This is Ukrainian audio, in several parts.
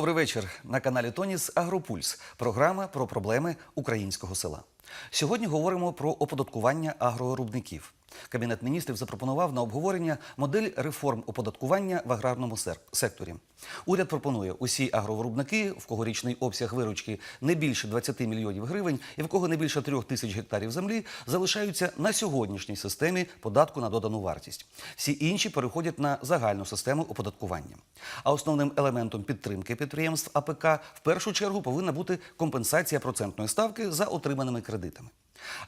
Добрий вечір на каналі Тоніс Агропульс. Програма про проблеми українського села. Сьогодні говоримо про оподаткування агровиробників. Кабінет міністрів запропонував на обговорення модель реформ оподаткування в аграрному секторі. Уряд пропонує усі агровиробники, в кого річний обсяг виручки не більше 20 мільйонів гривень і в кого не більше 3 тисяч гектарів землі, залишаються на сьогоднішній системі податку на додану вартість. Всі інші переходять на загальну систему оподаткування. А основним елементом підтримки підприємств АПК в першу чергу повинна бути компенсація процентної ставки за отриманими кредитами.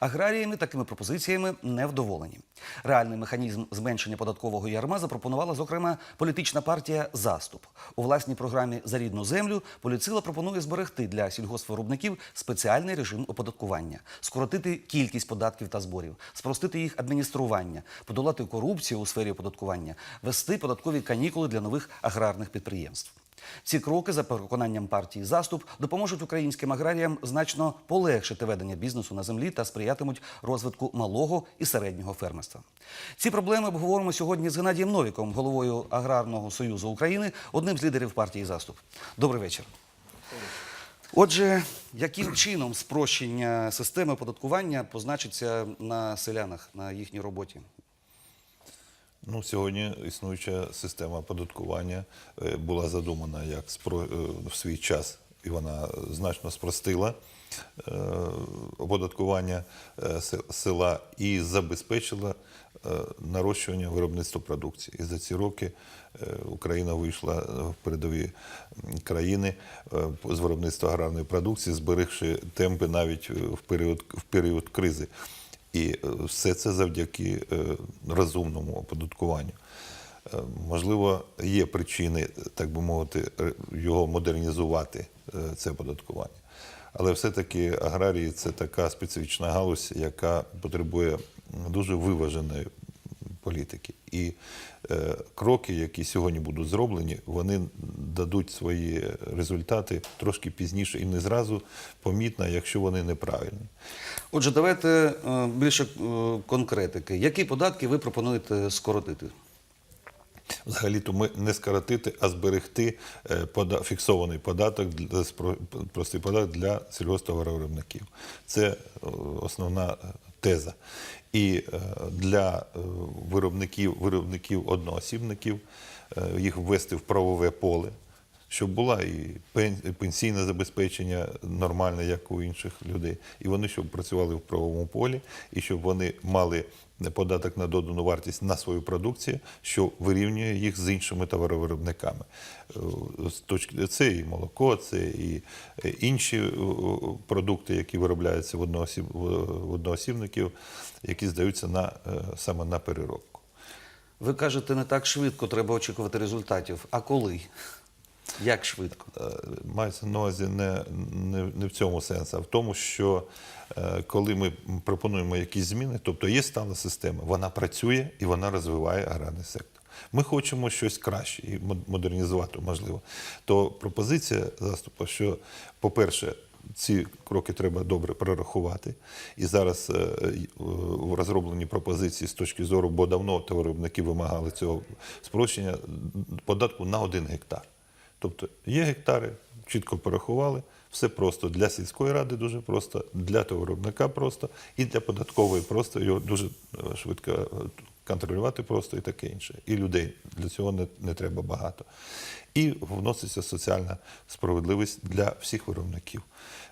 Аграріями такими пропозиціями не вдоволені. Реальний механізм зменшення податкового ярма запропонувала, зокрема, політична партія Заступ. У власній програмі за рідну землю поліцила пропонує зберегти для сільгоспвиробників спеціальний режим оподаткування, скоротити кількість податків та зборів, спростити їх адміністрування, подолати корупцію у сфері оподаткування, вести податкові канікули для нових аграрних підприємств. Ці кроки, за переконанням партії заступ, допоможуть українським аграріям значно полегшити ведення бізнесу на землі та сприятимуть розвитку малого і середнього фермерства. Ці проблеми обговоримо сьогодні з Геннадієм Новіком, головою Аграрного союзу України, одним з лідерів партії заступ. Добрий вечір. Отже, яким чином спрощення системи оподаткування позначиться на селянах на їхній роботі? Ну, сьогодні існуюча система оподаткування е, була задумана як спро- е, в свій час, і вона значно спростила е, оподаткування села і забезпечила нарощування виробництва продукції. І за ці роки Україна вийшла в передові країни з виробництва аграрної продукції, зберегши темпи навіть в період, в період кризи. І е, все це завдяки е, розумному оподаткуванню. Е, Можливо, є причини, так би мовити, його модернізувати, це оподаткування. Але все-таки аграрії це така специфічна галузь, яка потребує дуже виваженої політики. І е, кроки, які сьогодні будуть зроблені, вони дадуть свої результати трошки пізніше і не зразу помітно, якщо вони неправильні. Отже, давайте е, більше е, конкретики. Які податки ви пропонуєте скоротити? Взагалі-то ми не скоротити, а зберегти е, фіксований податок простий податок для сільгосптоваровиробників. Це основна теза. І е, для е, виробників, виробників одноосібників е, їх ввести в правове поле, щоб була і пенсійне забезпечення нормальне, як у інших людей, і вони щоб працювали в правовому полі, і щоб вони мали податок на додану вартість на свою продукцію, що вирівнює їх з іншими товаровиробниками. Е, це і молоко, це і е, інші е, продукти, які виробляються в одноосіб, одноосібників, які здаються на саме на переробку. Ви кажете, не так швидко треба очікувати результатів. А коли? Як швидко? Е, мається на увазі не, не, не в цьому сенсі, а в тому, що е, коли ми пропонуємо якісь зміни, тобто є стала система, вона працює і вона розвиває аграрний сектор. Ми хочемо щось краще і модернізувати, можливо. То пропозиція заступу, що, по-перше, ці кроки треба добре прорахувати. І зараз е, е, розроблені пропозиції з точки зору, бо давно товаровиробники вимагали цього спрощення податку на один гектар. Тобто є гектари, чітко порахували, все просто для сільської ради дуже просто, для товаровиробника просто і для податкової просто його дуже е, швидко е, контролювати просто і таке інше. І людей для цього не, не треба багато. І вноситься соціальна справедливість для всіх виробників,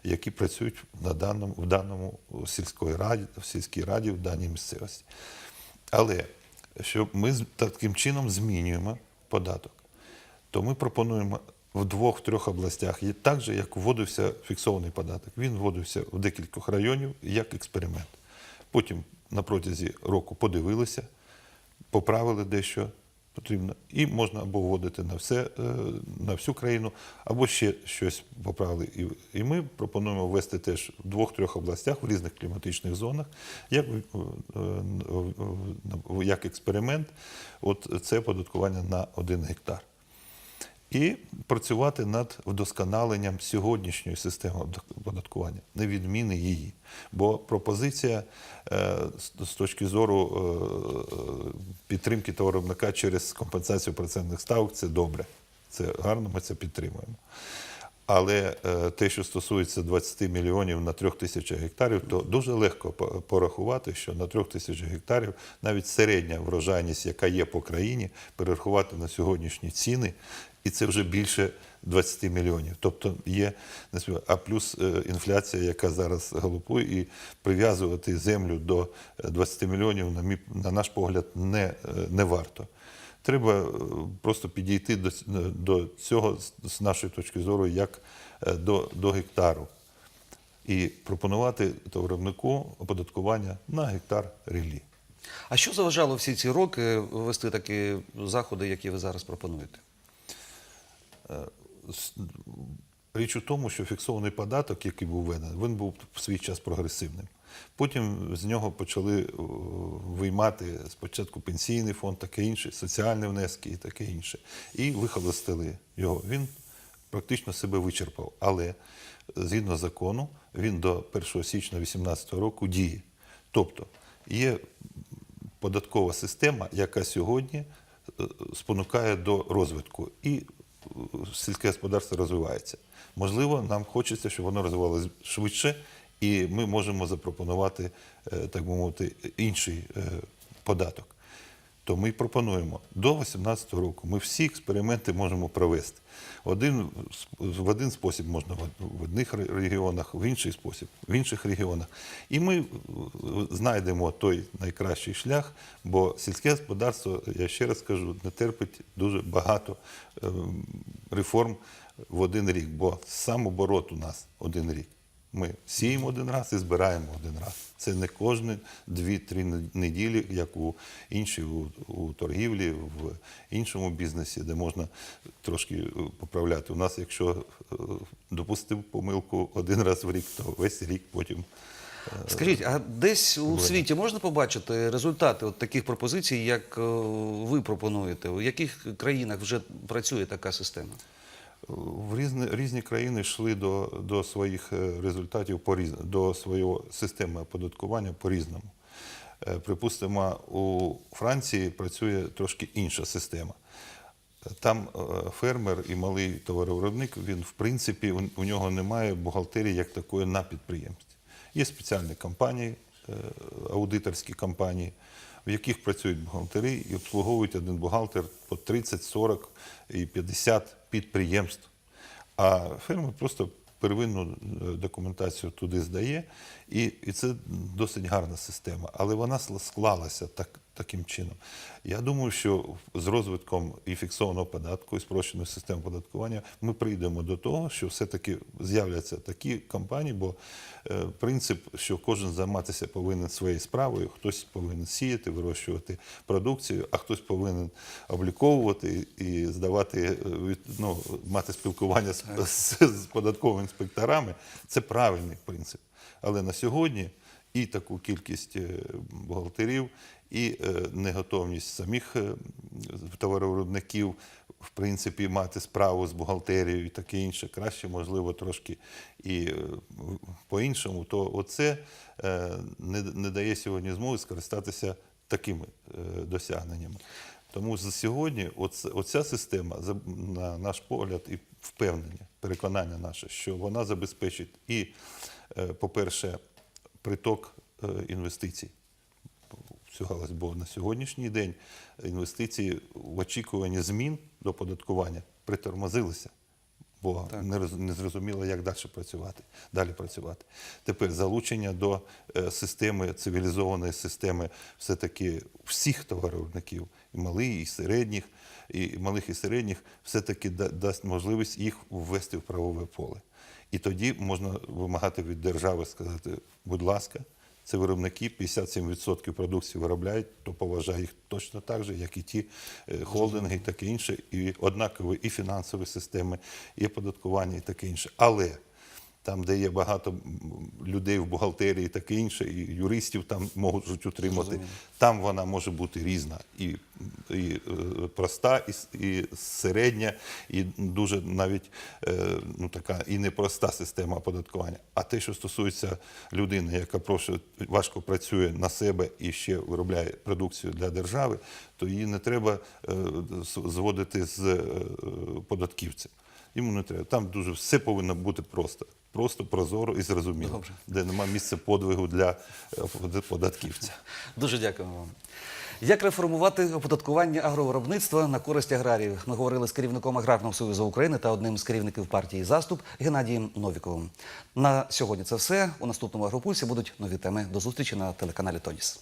які працюють на даному, в даному сільської раді, в сільській раді, в даній місцевості. Але що ми таким чином змінюємо податок то ми пропонуємо в двох-трьох областях, так же, як вводився фіксований податок. Він вводився в декількох районів як експеримент. Потім на протязі року подивилися, поправили дещо потрібно, і можна або вводити на все, е, на всю країну, або ще щось поправили. І, ми пропонуємо ввести теж в двох-трьох областях в різних кліматичних зонах, як, е, е, як експеримент, от це оподаткування на один гектар і працювати над вдосконаленням сьогоднішньої системи оподаткування, не відміни її. Бо пропозиція е, з- точки зору е, підтримки товаровиробника через компенсацію процентних ставок це добре. Це гарно, ми це підтримуємо. Але е, те, що стосується 20 мільйонів на 3 тисячах гектарів, то дуже легко порахувати, що на 3 тисячах гектарів навіть середня врожайність, яка є по країні, перерахувати на сьогоднішні ціни, і це вже більше 20 мільйонів. Тобто є а плюс е, інфляція, яка зараз галопує, і прив'язувати землю до е, 20 мільйонів, на, мій, на наш погляд, не, е, не варто. Треба е, просто підійти до, до цього з- нашої точки зору як е, до, до гектару і пропонувати товаровнику оподаткування на гектар ріллі. А що заважало всі ці роки ввести такі заходи, які ви зараз пропонуєте? С- Річ у тому, що фіксований податок, який був введений, він був в свій час прогресивним. Потім з нього почали виймати спочатку пенсійний фонд, таке інше, соціальні внески і таке інше. І вихолостили його. Він практично себе вичерпав. Але згідно закону, він до 1 січня 2018 року діє. Тобто є податкова система, яка сьогодні е, спонукає до розвитку. І е, сільське господарство розвивається. Можливо, нам хочеться, щоб воно розвивалося швидше, і ми можемо запропонувати, е, так би мовити, інший е, податок. То ми пропонуємо до 2018 року ми всі експерименти можемо провести. Один, в один спосіб можна в- одних регіонах, в інший спосіб, в інших регіонах. І ми знайдемо той найкращий шлях, бо сільське господарство, я ще раз кажу, не терпить дуже багато е, реформ в один рік, бо сам оборот у нас один рік. Ми сіємо один раз і збираємо один раз. Це не кожні 2-3 неділі, як у іншій у, у торгівлі, в іншому бізнесі, де можна трошки е, поправляти. У нас, якщо е, допустив помилку один раз в рік, то весь рік потім. Скажіть, а десь у світі можна побачити результати от таких пропозицій, як е, ви пропонуєте? У яких країнах вже працює така система? В різні, різні країни йшли до, до своїх е, результатів по до своєї системи оподаткування по-різному. Е, Припустимо, у Франції працює трошки інша система. Там е, фермер і малий товаровиробник, він в принципі у, нього немає бухгалтерії як такої на підприємстві. Є спеціальні компанії, аудиторські компанії, в яких працюють бухгалтери і обслуговують один бухгалтер по 30, 40 і 50 підприємств. А фермер просто первинну е, документацію туди здає, і, і це досить гарна система. Але вона склалася так, таким чином. Я думаю, що з розвитком і фіксованого податку, і спрощеної системи податкування ми прийдемо до того, що все-таки з'являться такі компанії, бо е, принцип, що кожен займатися повинен своєю справою, хтось повинен сіяти, вирощувати продукцію, а хтось повинен обліковувати і здавати, е, від- ну, мати спілкування з, з, з податковими інспекторами. Це правильний принцип. Але на сьогодні і таку кількість е, бухгалтерів, і е, неготовність самих е, товаровиробників, в принципі, мати справу з бухгалтерією і таке інше, краще, можливо, трошки і по-іншому, то оце не, дає сьогодні змоги скористатися такими досягненнями. Тому за сьогодні оця система, на наш погляд, і впевнення, переконання наше, що вона забезпечить і, е, по-перше, приток е, інвестицій. В цю галузь, бо на сьогоднішній день інвестиції в очікуванні змін до податкування притормозилися, бо не, роз- не зрозуміло, як далі працювати. Далі працювати. Тепер залучення до е, системи, цивілізованої системи все-таки всіх товаровиробників, і малих, і середніх, і малих і середніх, все-таки да- дасть можливість їх ввести в правове поле. І тоді можна вимагати від держави сказати, будь ласка, це виробники 57% продукції виробляють, то поважає їх точно так же, як і ті е, холдинги і таке інше, і однакові і фінансові системи, і оподаткування, і таке інше. Але там, де є багато людей в бухгалтерії, таке інше, і юристів там можуть утримати. Зрозуміло. Там вона може бути різна. І, і е, проста, і, і середня, і дуже навіть е, ну, така і непроста система оподаткування. А те, що стосується людини, яка просто важко працює на себе і ще виробляє продукцію для держави, то її не треба е, зводити з податківцем. Йому не треба. Там дуже все повинно бути просто. Просто прозоро і зрозуміло, Добре. де нема місця подвигу для е, податківця. Дуже дякуємо вам. Як реформувати оподаткування агровиробництва на користь аграріїв? Ми говорили з керівником Аграрного союзу України та одним з керівників партії Заступ Геннадієм Новіковим. На сьогодні це все. У наступному агропульсі будуть нові теми. До зустрічі на телеканалі Тоніс.